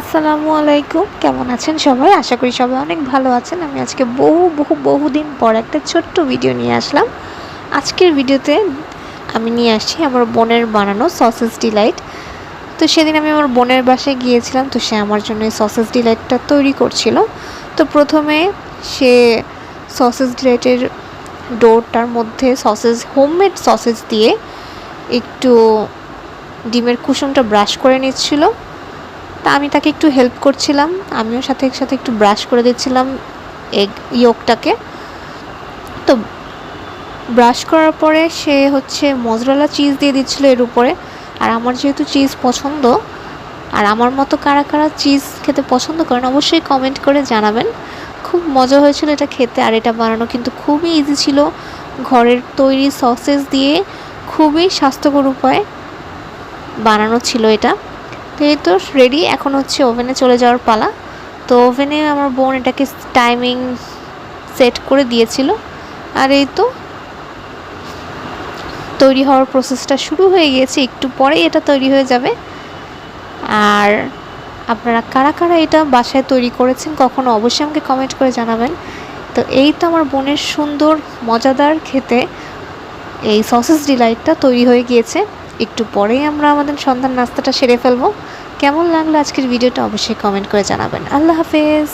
আসসালামু আলাইকুম। কেমন আছেন সবাই? আশা করি সবাই অনেক ভালো আছেন। আমি আজকে বহু বহু বহুদিন পর একটা ছোট্ট ভিডিও নিয়ে আসলাম। আজকের ভিডিওতে আমি নিয়ে আসছি আমার বোনের বানানো সসেস ডিলাইট তো সেদিন আমি আমার বোনের বাসায় গিয়েছিলাম, তো সে আমার জন্য সসেস ডিলাইটটা তৈরি করছিল। তো প্রথমে সে সসেস ডিলাইটের ডোরটার মধ্যে সসেস হোমমেড সসেস দিয়ে একটু ডিমের কুসুমটা ব্রাশ করে নিচ্ছিল। তা আমি তাকে একটু হেল্প করছিলাম। আমিও সাথে সাথে একটু ব্রাশ করে দিচ্ছিলাম এগ, ইয়োগটাকে। তো ব্রাশ করার পরে সে হচ্ছে মজরালা চিজ দিয়ে দিচ্ছিল এর উপরে। আর আমার যেহেতু চিজ পছন্দ, আর আমার মতো কারা কারা চিজ খেতে পছন্দ করেন অবশ্যই কমেন্ট করে জানাবেন। খুব মজা হয়েছিল এটা খেতে, আর এটা বানানো কিন্তু খুবই ইজি ছিল। ঘরের তৈরি সসেস দিয়ে খুবই স্বাস্থ্যকর উপায়ে বানানো ছিল এটা। তো এই তো রেডি এখন হচ্ছে ওভেনে চলে যাওয়ার পালা। তো ওভেনে আমার বোন এটাকে টাইমিং সেট করে দিয়েছিল। আর এই তো তৈরি হওয়ার প্রসেসটা শুরু হয়ে গিয়েছে। একটু পরেই এটা তৈরি হয়ে যাবে। আর আপনারা কারা কারা এটা বাসায় তৈরি করেছেন কখনো অবশ্যই আমাকে কমেন্ট করে জানাবেন। তো এই তো আমার বোনের সুন্দর, মজাদার খেতে এই সসেস ডিলাইটটা তৈরি হয়ে গিয়েছে। একটু পরেই আমরা আমাদের সন্ধ্যার নাস্তাটা সেরে ফেলব। কেমন লাগল আজকের ভিডিওটা অবশ্যই কমেন্ট করে জানাবেন। আল্লাহ হাফেজ।